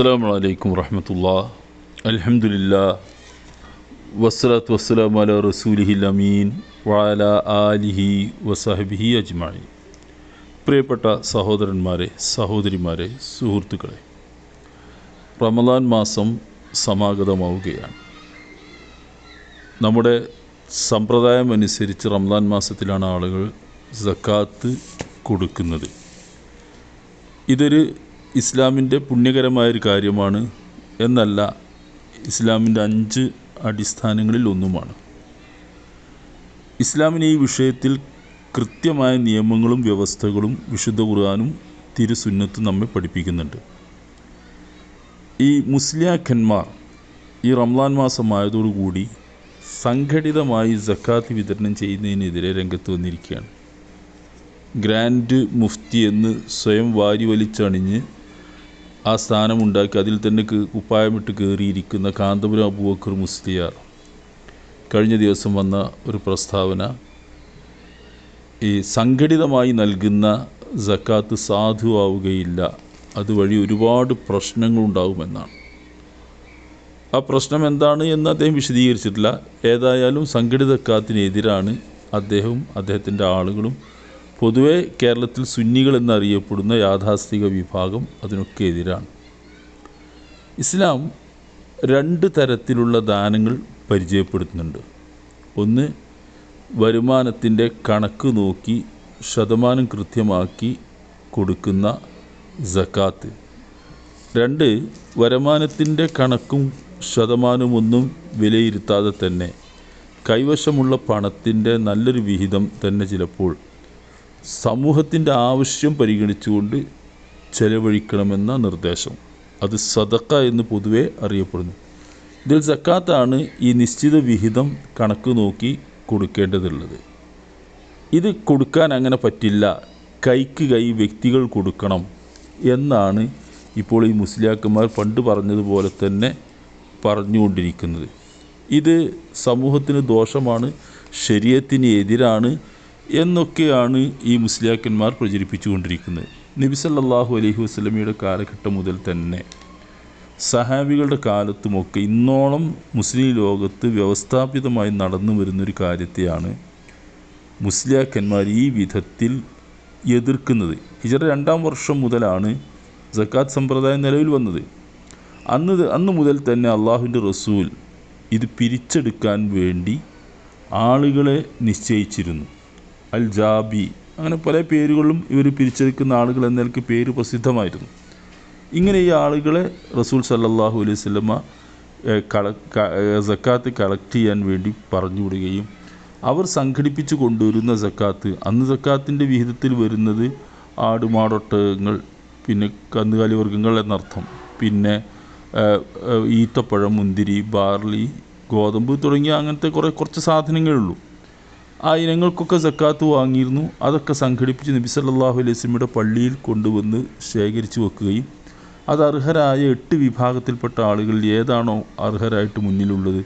അസ്സാം വലൈക്കും വറഹമത്തുള്ള അലഹമുല്ല വസ്സലാത്തു വസ്സലാം അല റസൂലിഹി അമീൻ വാല ആലിഹി വസാഹിബിഹി അജ്മായി പ്രിയപ്പെട്ട സഹോദരന്മാരെ സഹോദരിമാരെ സുഹൃത്തുക്കളെ റമദാൻ മാസം സമാഗതമാവുകയാണ്. നമ്മുടെ സമ്പ്രദായം അനുസരിച്ച് റമദാൻ മാസത്തിലാണ് ആളുകൾ സക്കാത്ത് കൊടുക്കുന്നത്. ഇതൊരു ഇസ്ലാമിന്റെ പുണ്യകരമായൊരു കാര്യമാണ് എന്നല്ല ഇസ്ലാമിന്റെ അഞ്ച് അടിസ്ഥാനങ്ങളിൽ ഒന്നുമാണ്. ഇസ്ലാമിന് ഈ വിഷയത്തിൽ കൃത്യമായ നിയമങ്ങളും വ്യവസ്ഥകളും വിശുദ്ധ ഖുർആാനും തിരുസുന്നത്തും നമ്മെ പഠിപ്പിക്കുന്നുണ്ട്. ഈ മുസ്ലിയാഖന്മാർ ഈ റംലാൻ മാസമായതോടുകൂടി സംഘടിതമായി ജക്കാത്ത് വിതരണം ചെയ്യുന്നതിനെതിരെ രംഗത്ത് വന്നിരിക്കുകയാണ്. ഗ്രാൻഡ് മുഫ്തി എന്ന് സ്വയം വാരി വലിച്ചണിഞ്ഞ് ആ സ്ഥാനമുണ്ടാക്കി അതിൽ തന്നെ കുപ്പായമിട്ട് കയറിയിരിക്കുന്ന കാന്തപുരം അബൂബക്കർ മുസ്ലിയാർ. കഴിഞ്ഞ ദിവസം വന്ന ഒരു പ്രസ്താവന ഈ സംഘടിതമായി നൽകുന്ന സക്കാത്ത് സാധുവാവുകയില്ല അതുവഴി ഒരുപാട് പ്രശ്നങ്ങളുണ്ടാകുമെന്നാണ് ആ പ്രശ്നം എന്താണ് എന്ന് അദ്ദേഹം വിശദീകരിച്ചിട്ടില്ല. ഏതായാലും സംഘടിത സക്കാത്തിനെതിരാണ് അദ്ദേഹവും അദ്ദേഹത്തിന്റെ ആളുകളും പൊതുവെ കേരളത്തിൽ സുന്നികൾ എന്നറിയപ്പെടുന്ന യാഥാസ്ഥിക വിഭാഗം അതിനൊക്കെ എതിരാണ്. ഇസ്ലാം രണ്ട് തരത്തിലുള്ള ദാനങ്ങൾ പരിചയപ്പെടുത്തുന്നുണ്ട്. ഒന്ന് വരുമാനത്തിന്റെ കണക്ക് നോക്കി ശതമാനം കൃത്യമാക്കി കൊടുക്കുന്ന ജക്കാത്ത് രണ്ട് വരുമാനത്തിന്റെ കണക്കും ശതമാനമൊന്നും വിലയിരുത്താതെ തന്നെ കൈവശമുള്ള പണത്തിന്റെ നല്ലൊരു വിഹിതം തന്നെ ചിലപ്പോൾ സമൂഹത്തിന്റെ ആവശ്യം പരിഗണിച്ചുകൊണ്ട് ചെലവഴിക്കണമെന്ന നിർദ്ദേശം. അത് സദക്ക എന്ന് പൊതുവെ അറിയപ്പെടുന്നു. ഇതിൽ സക്കാത്താണ് ഈ നിശ്ചിത വിഹിതം കണക്ക് നോക്കി കൊടുക്കേണ്ടതുള്ളത്. ഇത് കൊടുക്കാൻ അങ്ങനെ പറ്റില്ല. കൈക്ക് കൈ വ്യക്തികൾ കൊടുക്കണം എന്നാണ് ഇപ്പോൾ ഈ മുസ്ലിയാക്കന്മാർ പണ്ട് പറഞ്ഞതുപോലെ തന്നെ പറഞ്ഞുകൊണ്ടിരിക്കുന്നത്. ഇത് സമൂഹത്തിന് ദോഷമാണ് ശരീരത്തിന് എതിരാണ് എന്നൊക്കെയാണ് ഈ മുസ്ലിയാക്കന്മാർ പ്രചരിപ്പിച്ചുകൊണ്ടിരിക്കുന്നത്. നബിസല്ലാഹു അലഹി വസ്ലമിയുടെ കാലഘട്ടം മുതൽ തന്നെ സഹാബികളുടെ കാലത്തുമൊക്കെ ഇന്നോളം മുസ്ലിം ലോകത്ത് വ്യവസ്ഥാപിതമായി നടന്നു വരുന്നൊരു കാര്യത്തെയാണ് മുസ്ലിയാക്കന്മാർ ഈ വിധത്തിൽ എതിർക്കുന്നത്. ഹിജറ രണ്ടാം വർഷം മുതലാണ് സക്കാത്ത് സമ്പ്രദായം നിലവിൽ വന്നത്. അന്ന് അന്ന് മുതൽ തന്നെ അള്ളാഹുവിന്റെ റസൂൽ ഇത് പിരിച്ചെടുക്കാൻ വേണ്ടി ആളുകളെ നിശ്ചയിച്ചിരുന്നു. അൽ ജാബി അങ്ങനെ പല പേരുകളിലും ഇവർ പിരിച്ചെടുക്കുന്ന ആളുകൾ എന്ന നിലയ്ക്ക് പേര് പ്രസിദ്ധമായിരുന്നു. ഇങ്ങനെ ഈ ആളുകളെ റസൂൽ സല്ലാഹു അലൈഹി കള സക്കാത്ത് കളക്ട് ചെയ്യാൻ വേണ്ടി പറഞ്ഞു വിടുകയും അവർ സംഘടിപ്പിച്ചു കൊണ്ടുവരുന്ന സക്കാത്ത് അന്ന് സക്കാത്തിന്റെ വിഹിതത്തിൽ വരുന്നത് ആടുമാടൊട്ടകങ്ങൾ പിന്നെ കന്നുകാലി വർഗങ്ങൾ എന്നർത്ഥം. പിന്നെ ഈത്തപ്പഴം മുന്തിരി ബാർലി ഗോതമ്പ് തുടങ്ങിയ അങ്ങനത്തെ കുറേ കുറച്ച് സാധനങ്ങളേ ഉള്ളൂ. ആ ഇനങ്ങൾക്കൊക്കെ സക്കാത്ത് വാങ്ങിയിരുന്നു. അതൊക്കെ സംഘടിപ്പിച്ച് നബി സല്ലാഹു അലൈഹി പള്ളിയിൽ കൊണ്ടുവന്ന് ശേഖരിച്ചു വെക്കുകയും അത് അർഹരായ എട്ട് വിഭാഗത്തിൽപ്പെട്ട ആളുകളിൽ ഏതാണോ അർഹരായിട്ട് മുന്നിലുള്ളത്.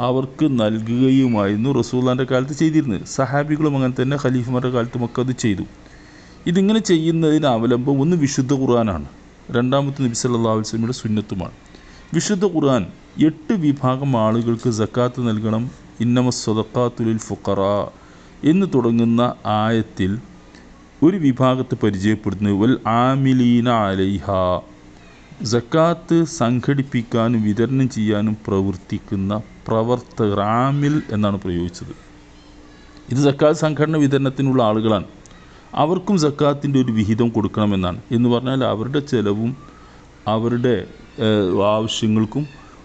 അവർക്ക് നൽകുകയുമായിരുന്നു റസൂല്ലാന്റെ കാലത്ത് ചെയ്തിരുന്നത്. സഹാബികളും അങ്ങനെ തന്നെ ഖലീഫുമാരുടെ കാലത്തുമൊക്കെ അത് ചെയ്തു. ഇതിങ്ങനെ ചെയ്യുന്നതിന് അവലംബം ഒന്ന് വിശുദ്ധ ഖുർആനാണ്. രണ്ടാമത്തെ നബി സല്ലാ അലൈഹി വസല്ലമയുടെ സുന്നത്തുമാണ്. വിശുദ്ധ ഖുർആൻ എട്ട് വിഭാഗം ആളുകൾക്ക് സക്കാത്ത് നൽകണം ഇന്നമ സ്വതക്കാത്തുലിൽ ഫുക്കറ എന്ന് തുടങ്ങുന്ന ആയത്തിൽ ഒരു വിഭാഗത്തെ പരിചയപ്പെടുത്തുന്നു വൽ ആമിലീന അലൈഹ. സക്കാത്ത് സംഘടിപ്പിക്കാനും വിതരണം ചെയ്യാനും പ്രവർത്തിക്കുന്ന പ്രവർത്തകർ ആമിൽ എന്നാണ് പ്രയോഗിച്ചത്. ഇത് സക്കാത്ത് സംഘടന വിതരണത്തിനുള്ള ആളുകളാണ്. അവർക്കും സക്കാത്തിന്റെ ഒരു വിഹിതം കൊടുക്കണമെന്നാണ്. എന്ന് പറഞ്ഞാൽ അവരുടെ ചെലവും അവരുടെ ആവശ്യങ്ങൾക്കും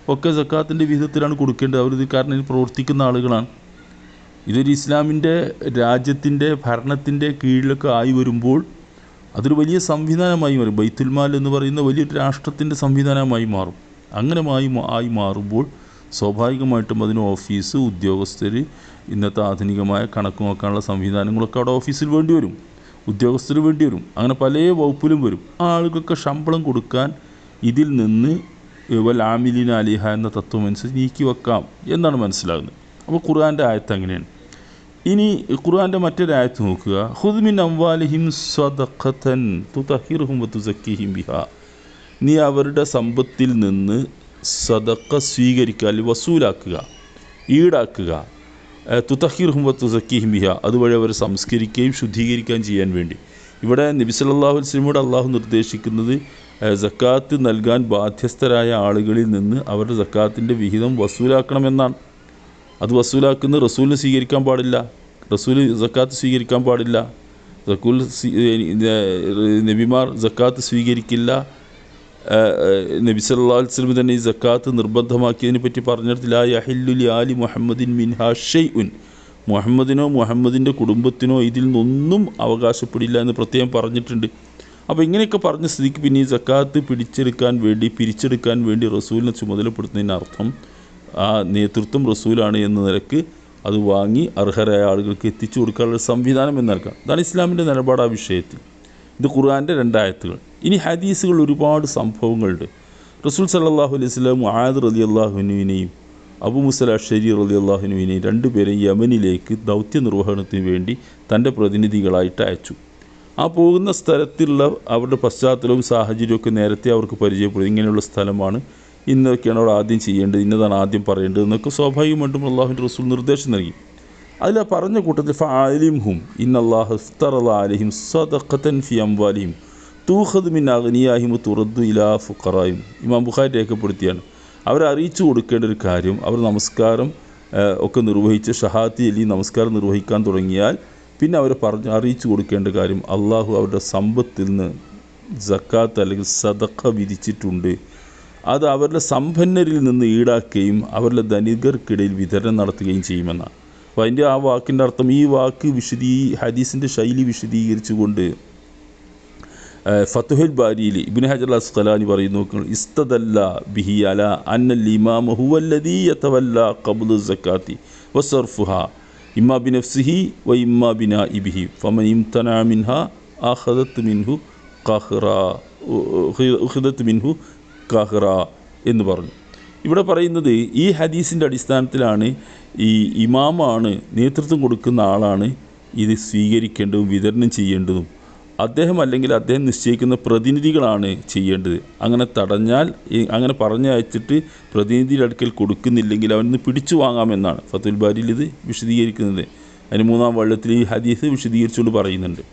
ഒക്കെ സക്കാത്തിന്റെ വിഹിതത്തിലാണ് കൊടുക്കേണ്ടത്. അവർ ഇത് കാരണം പ്രവർത്തിക്കുന്ന ആളുകളാണ്. ഇതൊരു ഇസ്ലാമിന്റെ രാജ്യത്തിന്റെ ഭരണത്തിന്റെ കീഴിലൊക്കെ ആയി വരുമ്പോൾ അതൊരു വലിയ സംവിധാനമായി മാറും. ബൈത്തുൽമാൽ എന്ന് പറയുന്ന വലിയൊരു രാഷ്ട്രത്തിന്റെ സംവിധാനമായി മാറും. അങ്ങനെ ആയി ആയി മാറുമ്പോൾ സ്വാഭാവികമായിട്ടും അതിന് ഓഫീസ് ഉദ്യോഗസ്ഥർ ഇന്നത്തെ ആധുനികമായ കണക്ക് നോക്കാനുള്ള സംവിധാനങ്ങളൊക്കെ അവിടെ ഓഫീസിൽ വേണ്ടി വരും. ഉദ്യോഗസ്ഥർ വേണ്ടി വരും. അങ്ങനെ പല വകുപ്പിലും വരും. ആ ആളുകൾക്ക് ശമ്പളം കൊടുക്കാൻ ഇതിൽ നിന്ന് വൽ അലിഹ എന്ന തത്വം അനുസരിച്ച് നീക്കി വെക്കാം എന്നാണ് മനസ്സിലാകുന്നത്. അപ്പോൾ ഖുർആന്റെ ആയത്ത് അങ്ങനെയാണ്. ഇനി ഖുർആന്റെ മറ്റൊരു ആയത്ത് നോക്കുക. ഹുദ്മിൻ അംവാലിഹിം സ്വദഖത്തൻ തുതഹിർഹും തുസക്കിഹിം ബിഹ. നീ അവരുടെ സമ്പത്തിൽ നിന്ന് സദക്ക സ്വീകരിക്കുക അല്ലെങ്കിൽ വസൂലാക്കുക ഈടാക്കുക തുതഹിർഹും തുസക്കിഹിം ബിഹ. അതുവഴി അവർ സംസ്കരിക്കുകയും ശുദ്ധീകരിക്കുകയും ചെയ്യാൻ വേണ്ടി. ഇവിടെ നബി സല്ലല്ലാഹു അലൈഹി വസല്ലമയോട് അള്ളാഹു നിർദ്ദേശിക്കുന്നത് സക്കാത്ത് നൽകാൻ ബാധ്യസ്ഥരായ ആളുകളിൽ നിന്ന് അവരുടെ സക്കാത്തിന്റെ വിഹിതം വസൂലാക്കണമെന്നാണ്. അത് വസൂലാക്കുന്ന റസൂലിന് സ്വീകരിക്കാൻ പാടില്ല. റസൂൽ സക്കാത്ത് സ്വീകരിക്കാൻ പാടില്ല. റസൂൽ നബിമാർ സക്കാത്ത് സ്വീകരിക്കില്ല. നബി അലൈഹി വസല്ലം തന്നെ ഈ സക്കാത്ത് നിർബന്ധമാക്കിയതിനെ പറ്റി പറഞ്ഞിടത്തിൽ ആ യഹില്ലുലി മുഹമ്മദിൻ മിൻഹാ ഷെയ്ഉൻ മുഹമ്മദിനോ മുഹമ്മദിന്റെ കുടുംബത്തിനോ ഇതിൽ നിന്നൊന്നും അവകാശപ്പെടില്ല എന്ന് പ്രത്യേകം പറഞ്ഞിട്ടുണ്ട്. അപ്പോൾ ഇങ്ങനെയൊക്കെ പറഞ്ഞ സ്ഥിതിക്ക് പിന്നെ ഈ സക്കാത്ത് പിടിച്ചെടുക്കാൻ വേണ്ടി പിരിച്ചെടുക്കാൻ വേണ്ടി റസൂലിനെ ചുമതലപ്പെടുത്തുന്നതിന് അർത്ഥം ആ നേതൃത്വം റസൂലാണ് എന്ന നിലയ്ക്ക് അത് വാങ്ങി അർഹരായ ആളുകൾക്ക് എത്തിച്ചു കൊടുക്കാനുള്ള സംവിധാനം എന്ന് നൽകാം. അതാണ് ഇസ്ലാമിന്റെ നിലപാട് ആ വിഷയത്തിൽ. ഇത് ഖുർആാന്റെ രണ്ടായത്തുകൾ. ഇനി ഹദീസുകൾ ഒരുപാട് സംഭവങ്ങളുണ്ട്. റസൂൽ സല്ലാഹു അലൈഹി വസല്ലം ആദർ റലി അള്ളാഹുനുവിനെയും അബു മുസല ഷരി റലി അള്ളാഹുനുവിനെ രണ്ടുപേരും യമനിലേക്ക് ദൗത്യ നിർവഹണത്തിന് വേണ്ടി തന്റെ പ്രതിനിധികളായിട്ട് അയച്ചു. ആ പോകുന്ന സ്ഥലത്തുള്ള അവരുടെ പശ്ചാത്തലവും സാഹചര്യവും ഒക്കെ നേരത്തെ അവർക്ക് പരിചയപ്പെടും. ഇങ്ങനെയുള്ള സ്ഥലമാണ് ഇന്നൊക്കെയാണ് അവിടെ ആദ്യം ചെയ്യേണ്ടത് ഇന്നതാണ് ആദ്യം പറയേണ്ടത് എന്നൊക്കെ സ്വാഭാവികമായിട്ടും അള്ളാഹുവിന്റെ റസൂൽ നിർദ്ദേശം നൽകി. അതിൽ ആ പറഞ്ഞ കൂട്ടത്തിൽ ഫാലിംഹും ഇന്നല്ലാഹു അലിഹിം സദഖത്തൻ ഫി അംവാലിഹിം തൂഹദ് മിൻ അഗ്നിയാഹിം തുറദ്ദു ഇലാ ഫുഖറായും. ഇമാം ബുഖാരി രേഖപ്പെടുത്തിയാണ്. അവരെ അറിയിച്ചു കൊടുക്കേണ്ട ഒരു കാര്യം അവർ നമസ്കാരം ഒക്കെ നിർവഹിച്ച് ഷഹാത്തി അലി നമസ്കാരം നിർവഹിക്കാൻ തുടങ്ങിയാൽ പിന്നെ അവരെ പറഞ്ഞ് അറിയിച്ചു കൊടുക്കേണ്ട കാര്യം അള്ളാഹു അവരുടെ സമ്പത്തിൽ നിന്ന് ജക്കാത്ത് അല്ലെങ്കിൽ സദഖ വിധിച്ചിട്ടുണ്ട്. അത് അവരുടെ സമ്പന്നരിൽ നിന്ന് ഈടാക്കുകയും അവരുടെ ധനികർക്കിടയിൽ വിതരണം നടത്തുകയും ചെയ്യുമെന്നാണ്. അപ്പോൾ അതിന്റെ ആ വാക്കിന്റെ അർത്ഥം ഈ വാക്ക് വിശദീ ഹദീസിന്റെ ശൈലി വിശദീകരിച്ചുകൊണ്ട് ഫത്തുഹുൽ ബാരിയിൽ ഇബ്നു ഹജർ അസ്ഖലാനി പറയുന്നു ഇസ്തദല്ല ബിഹി അല അന്നൽ ഇമാമ ഹുവല്ലദീ യതവല്ല ഖബ്ലു സക്കാത്തി വസർഫുഹ ഇമ്മ ബിനഫ്സിഹി വ ഇമ്മ ബിനാഇബിഹി ഫമൻ ഇംതന മിൻഹ അഖദത്ത് മിൻഹു ഖഹ്റ ഉഖദത് മിൻഹു ഖഹ്റ എന്ന് പറഞ്ഞു. ഇവിടെ പറയുന്നത് ഈ ഹദീസിന്റെ അടിസ്ഥാനത്തിലാണ് ഈ ഇമാമാണ് നേതൃത്വം കൊടുക്കുന്ന ആളാണ് ഇത് സ്വീകരിക്കേണ്ടതും വിതരണം ചെയ്യേണ്ടതും. അദ്ദേഹം അല്ലെങ്കിൽ അദ്ദേഹം നിശ്ചയിക്കുന്ന പ്രതിനിധികളാണ് ചെയ്യേണ്ടത്. അങ്ങനെ തടഞ്ഞാൽ അങ്ങനെ പറഞ്ഞയച്ചിട്ട് പ്രതിനിധിയുടെ അടുക്കൽ കൊടുക്കുന്നില്ലെങ്കിൽ അവനിന്ന് പിടിച്ചു വാങ്ങാമെന്നാണ് ഫത്തുൽ ബാരിയിൽ ഇത് വിശദീകരിക്കുന്നത്. അതിന് മൂന്നാം വള്ളത്തിൽ ഈ ഹദീസ് വിശദീകരിച്ചുകൊണ്ട് പറയുന്നുണ്ട്.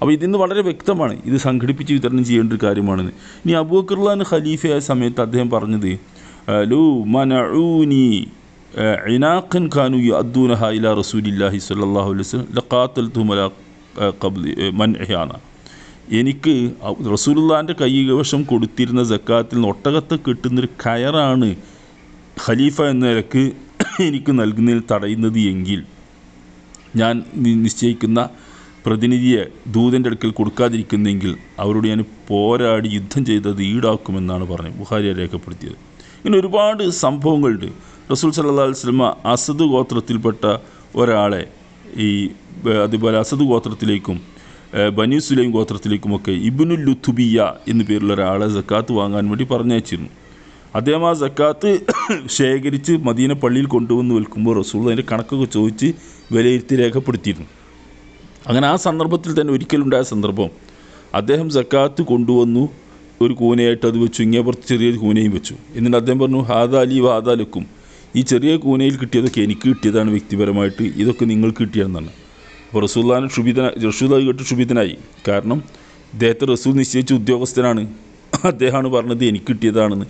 അപ്പോൾ ഇതിന്ന് വളരെ വ്യക്തമാണ് ഇത് സംഘടിപ്പിച്ച് വിതരണം ചെയ്യേണ്ട ഒരു കാര്യമാണെന്ന്. ഇനി അബൂക്കർലാൻ ഖലീഫയായ സമയത്ത് അദ്ദേഹം പറഞ്ഞത് ലു മനഊനി ഇനാഖൻ ഖാനു അദ്ദൂനഹ ഇല റസൂലില്ലാഹി സ്വല്ലല്ലാഹു അലൈഹി വസല്ലം ലഖാത്തൽ അലാ കബ്ലി മൻഹ്യാന എനിക്ക് റസൂലുള്ളാന്റെ കൈവശം കൊടുത്തിരുന്ന ജക്കാത്തിൽ നിന്ന് ഒട്ടകത്തെ കിട്ടുന്നൊരു കയറാണ് ഖലീഫ എന്ന നിലയ്ക്ക് എനിക്ക് നൽകുന്നതിൽ തടയുന്നത് എങ്കിൽ ഞാൻ നിശ്ചയിക്കുന്ന പ്രതിനിധിയെ ദൂതന്റെ അടുക്കൽ കൊടുക്കാതിരിക്കുന്നെങ്കിൽ അവരോട് ഞാൻ പോരാടി യുദ്ധം ചെയ്തത് ഈടാക്കുമെന്നാണ് പറഞ്ഞത് ബുഹാരിയെ രേഖപ്പെടുത്തിയത്. ഇങ്ങനെ ഒരുപാട് സംഭവങ്ങളുണ്ട്. റസൂൽ സല്ലാ വസല്ലമ അസദ് ഗോത്രത്തിൽപ്പെട്ട ഒരാളെ ഈ അതുപോലെ അസദ് ഗോത്രത്തിലേക്കും ബനീ സുലൈം ഗോത്രത്തിലേക്കുമൊക്കെ ഇബിനുൽ ലുത്തുബിയ എന്നു പേരുള്ള ഒരാളെ സക്കാത്ത് വാങ്ങാൻ വേണ്ടി പറഞ്ഞയച്ചിരുന്നു. അദ്ദേഹം ആ സക്കാത്ത് ശേഖരിച്ച് മദീന പള്ളിയിൽ കൊണ്ടുവന്ന് വിൽക്കുമ്പോൾ റസൂൾ അതിന്റെ കണക്കൊക്കെ ചോദിച്ച് വിലയിരുത്തി രേഖപ്പെടുത്തിയിരുന്നു. അങ്ങനെ ആ സന്ദർഭത്തിൽ തന്നെ ഒരിക്കലുണ്ടായ സന്ദർഭം അദ്ദേഹം സക്കാത്ത് കൊണ്ടുവന്നു ഒരു കൂനയായിട്ട് അത് വെച്ചു ഇങ്ങേപ്പുറത്ത് ചെറിയൊരു കൂനയും വെച്ചു. എന്നിട്ട് അദ്ദേഹം പറഞ്ഞു ഹാദാലി വാദാലക്കും ഈ ചെറിയ കൂനയിൽ കിട്ടിയതൊക്കെ എനിക്ക് കിട്ടിയതാണ് വ്യക്തിപരമായിട്ട് ഇതൊക്കെ നിങ്ങൾക്ക് കിട്ടിയതെന്നാണ്. അപ്പോൾ റസൂല്ലാൻ ക്ഷുഭിതന റഷൂദ് കേട്ട് ക്ഷുഭിതനായി. കാരണം ഇദ്ദേഹത്തെ റസൂൽ നിശ്ചയിച്ച ഉദ്യോഗസ്ഥനാണ്. അദ്ദേഹമാണ് പറഞ്ഞത് എനിക്ക് കിട്ടിയതാണെന്ന്.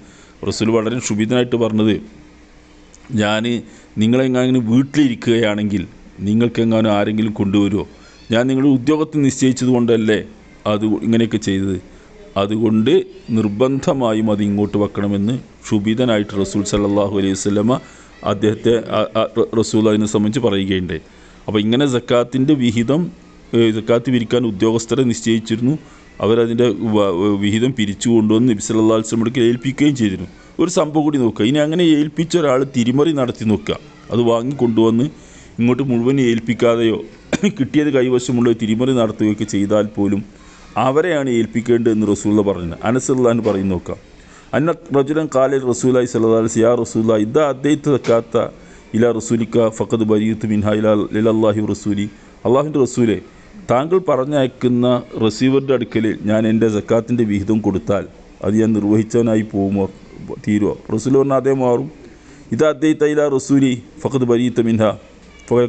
റസൂൽ വളരെ ക്ഷുഭിതനായിട്ട് പറഞ്ഞത് ഞാൻ നിങ്ങളെങ്ങാനും വീട്ടിലിരിക്കുകയാണെങ്കിൽ നിങ്ങൾക്കെങ്ങാനും ആരെങ്കിലും കൊണ്ടുവരുമോ ഞാൻ നിങ്ങളുടെ ഉദ്യോഗത്തിൽ നിശ്ചയിച്ചത് കൊണ്ടല്ലേ അത് ഇങ്ങനെയൊക്കെ ചെയ്തത്? അതുകൊണ്ട് നിർബന്ധമായും അത് ഇങ്ങോട്ട് വെക്കണമെന്ന് ക്ഷുഭിതനായിട്ട് റസൂൽ സല്ലല്ലാഹു അലൈഹി വസല്ലമ അദ്ദേഹത്തെ റസൂൽ അതിനെ സംബന്ധിച്ച് പറയുകയുണ്ട്. അപ്പോൾ ഇങ്ങനെ സക്കാത്തിന്റെ വിഹിതം സക്കാത്ത് പിരിക്കാൻ ഉദ്യോഗസ്ഥരെ നിശ്ചയിച്ചിരുന്നു. അവരതിന്റെ വിഹിതം പിരിച്ചു കൊണ്ടുവന്ന് നബി സല്ലല്ലാഹു അലൈഹി വസല്ലമക്ക് ഏൽപ്പിക്കുകയും ചെയ്തിരുന്നു. ഒരു സംഭവം കൂടി നോക്കുക. ഇനി അങ്ങനെ ഏൽപ്പിച്ച ഒരാൾ തിരിമറി നടത്തി നോക്കുക. അത് വാങ്ങിക്കൊണ്ടുവന്ന് ഇങ്ങോട്ട് മുഴുവൻ ഏൽപ്പിക്കാതെയോ കിട്ടിയത് കൈവശമുള്ള തിരിമറി നടത്തുകയൊക്കെ ചെയ്താൽ പോലും അവരെയാണ് ഏൽപ്പിക്കേണ്ടത് എന്ന് റസൂല്ല പറഞ്ഞത് അനസുല്ലാൻ പറയും നോക്കാം. അന്ന റജുലൻ കാലിൽ റസൂലായി സല്ലാസ് യാ റസൂല അദ്ദേഹത്തെ തക്കാത്ത ഇല റസൂലിക്ക ഫക്കത് ബരീത്ത് മിൻഹ ഇല ഇലല്ലാഹി റസൂലി. അള്ളാഹുവിന്റെ റസൂലെ താങ്കൾ പറഞ്ഞയക്കുന്ന റസീവറുടെ അടുക്കൽ ഞാൻ എന്റെ സക്കാത്തിന്റെ വിഹിതം കൊടുത്താൽ അത് ഞാൻ നിർവഹിച്ചവനായി പോകുമോ തീരുമോ റസൂൽ പറഞ്ഞാൽ അതേ മാറും. ഇത് അദ്ദേഹത്തെ ഇല റസൂലി ഫഖദ് ബരീത്ത മിൻഹ ഫുഹ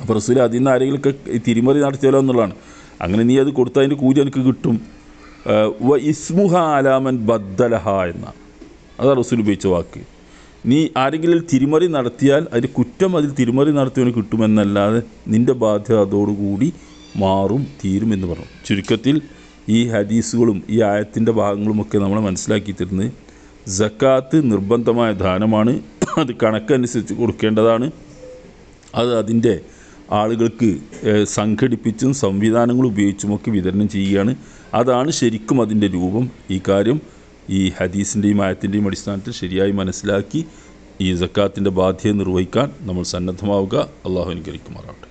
അപ്പോൾ റസൂൽ അതിൽ നിന്ന് ആരെങ്കിലുമൊക്കെ തിരിമറി നടത്തിയാലോ എന്നുള്ളതാണ്. അങ്ങനെ നീ അത് കൊടുത്താൽ അതിന്റെ കൂലി എനിക്ക് കിട്ടും. വ ഇസ്മുഹ ആലാമൻ ബദ്ദലഹ എന്നാണ് അതാണ് റസൂൽ ഉപയോഗിച്ച വാക്ക്. നീ ആരെങ്കിലും തിരിമറി നടത്തിയാൽ അതിന്റെ കുറ്റം അതിൽ തിരിമറി നടത്തിയവന് കിട്ടുമെന്നല്ലാതെ നിന്റെ ബാധ്യത അതോടുകൂടി മാറും തീരും എന്ന് പറഞ്ഞു. ചുരുക്കത്തിൽ ഈ ഹദീസുകളും ഈ ആയത്തിന്റെ ഭാഗങ്ങളുമൊക്കെ നമ്മൾ മനസ്സിലാക്കി തരുന്നത് ജക്കാത്ത് നിർബന്ധമായ ദാനമാണ്. അത് കണക്കനുസരിച്ച് കൊടുക്കേണ്ടതാണ്. അത് അതിന്റെ ആളുകൾക്ക് സംഘടിപ്പിച്ചും സംവിധാനങ്ങൾ ഉപയോഗിച്ചുമൊക്കെ വിതരണം ചെയ്യുകയാണ്. അതാണ് ശരിക്കും അതിന്റെ രൂപം. ഈ കാര്യം ഈ ഹദീസിന്റെയും ആയത്തിന്റെയും അടിസ്ഥാനത്തിൽ ശരിയായി മനസ്സിലാക്കി ഈ ജക്കാത്തിന്റെ ബാധ്യത നിർവഹിക്കാൻ നമ്മൾ സന്നദ്ധമാവുക. അള്ളാഹു അനുഗ്രഹിക്കുമാറാവട്ടെ.